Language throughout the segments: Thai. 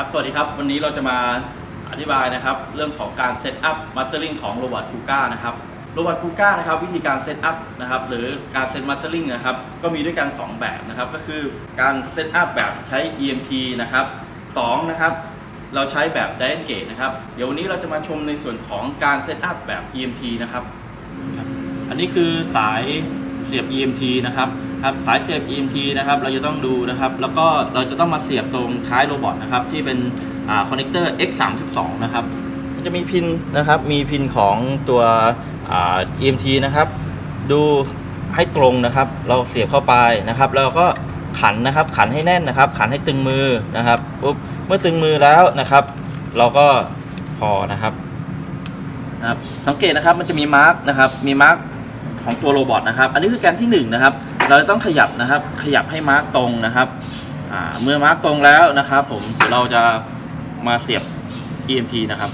ครับ สวัสดีครับ วันนี้เราจะมาอธิบายนะครับ เรื่องของการเซตอัพมัตเตอร์ลิงของโรบอทกูก้านะครับ โรบอทกูก้านะครับ วิธีการเซตอัพนะครับ หรือการเซตมัตเตอร์ลิงนะครับ ก็มีด้วยกัน 2 แบบนะครับ ก็คือการเซตอัพแบบใช้ EMT นะครับ2นะครับ เราใช้แบบ Dial Gate นะครับ เดี๋ยววันนี้เราจะมาชมในส่วนของการเซตอัพแบบ EMT นะครับ อันนี้คือสายเสียบ EMT นะครับ ครับสายเสียบ EMT นะครับเราจะต้องดูนะครับ แล้วก็เราจะต้องมาเสียบตรงท้ายโรบอทนะครับ ที่เป็นคอนเนคเตอร์ X32 นะครับมันจะมีพินนะครับ มีพินของตัวอ EMT นะครับ ดูให้ตรงนะครับ เราเสียบเข้าไปนะครับแล้วก็ขันนะครับ ขันให้แน่นนะครับ ขันให้ตึงมือนะครับปุ๊บเมื่อตึงมือแล้วนะครับ เราก็พอนะครับนะครับ สังเกตนะครับมันจะมีมาร์กนะครับ มีมาร์กของตัวโรบอทนะครับ อันนี้คือแกนที่1นะครับ เราจะต้องขยับนะครับ ขยับให้มาร์กตรงนะครับเมื่อมาร์กตรงแล้วนะครับ ผมเดี๋ยวเราจะมาเสียบ EMT นะครับ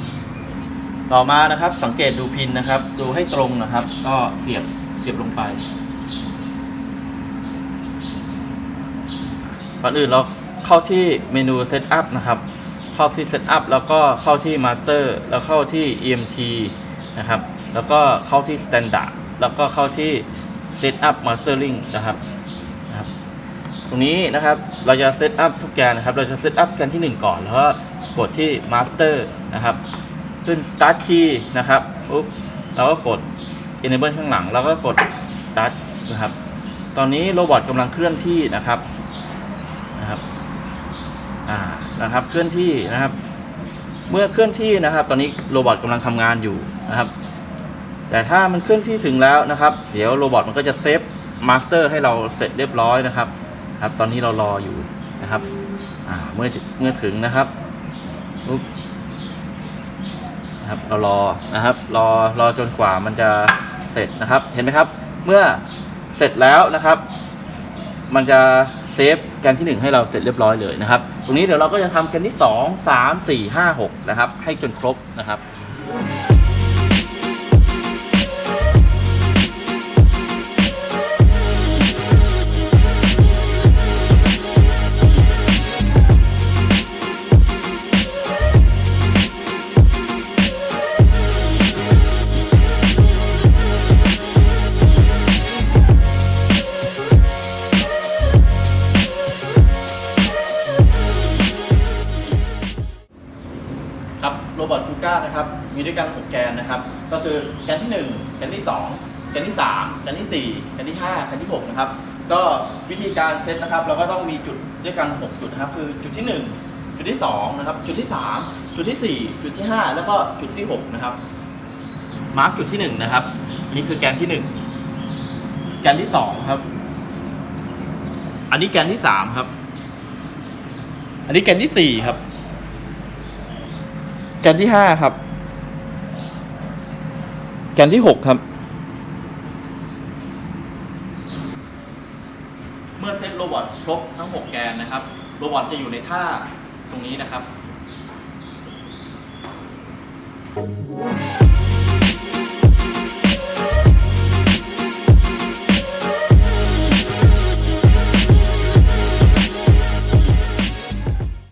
ต่อมานะครับ สังเกตดูพินนะครับ ดูให้ตรงนะครับ ก็เสียบเสียบลงไปก่อนอื่นเราเข้าที่เมนู Setup นะครับ เข้าที่ Setup แล้วก็เข้าที่ Master แล้วเข้าที่ EMT นะครับ แล้วก็เข้าที่ Standard แล้วก็เข้าที่ Setup Mastering นะครับนะครับ ตรงนี้นะครับเราจะ Setup ทุกแกนนะครับ เราจะ Setup แกนที่ 1 ก่อน แล้วก็กดที่ Master นะครับ ขึ้น Start Key นะครับปุ๊บเราก็กด Enable ข้างหลัง แล้วก็กด Start นะครับ ตอนนี้โรบอทกำลังเคลื่อนที่นะครับนะครับอ่านะครับเคลื่อนที่นะครับ เมื่อเคลื่อนที่นะครับ ตอนนี้โรบอทกำลังทำงานอยู่นะครับ แต่ถ้ามันเคลื่อนที่ถึงแล้วนะครับ เดี๋ยวโรบอทมันก็จะเซฟมาสเตอร์ให้เราเสร็จเรียบร้อยนะครับครับ ตอนนี้เรารออยู่นะครับเมื่อเมื่อถึงนะครับปุ๊บนะครับเรารอนะครับรอรอจนกว่ามันจะเสร็จนะครับ เห็นไหมครับ เมื่อเสร็จแล้วนะครับ มันจะเซฟแกนที่ 1 ให้เราเสร็จเรียบร้อยเลยนะครับ ตรงนี้เดี๋ยวเราก็จะทำแกนที่ 2 3 4 5 6 นะครับ ให้จนครบนะครับครับ ก้านะครับ มีด้วยกัน6แกนนะครับ ก็คือแกนที่ 1 แกนที่ 2 แกนที่ 3 แกนที่ 4 แกนที่ 5 แกนที่ 6 นะครับ ก็วิธีการเซตนะครับ เราก็ต้องมีจุดด้วยกัน 6 จุดนะครับ คือจุดที่ 1 จุดที่ 2 นะครับ จุดที่ 3 จุดที่ 4 จุดที่ 5 แล้วก็จุดที่ 6 นะครับ มาร์กจุดที่ 1 นะครับนนี้คือแกนที่ 1 แกนที่ 2 ครับ อันนี้แกนที่ 3 ครับ อันนี้แกนที่ 4 ครับ แกนที่ห้าครับ แกนที่หกครับ เมื่อเซตโรบอทครบทั้ง 6 แกนนะครับ โรบอทจะอยู่ในท่าตรงนี้นะครับ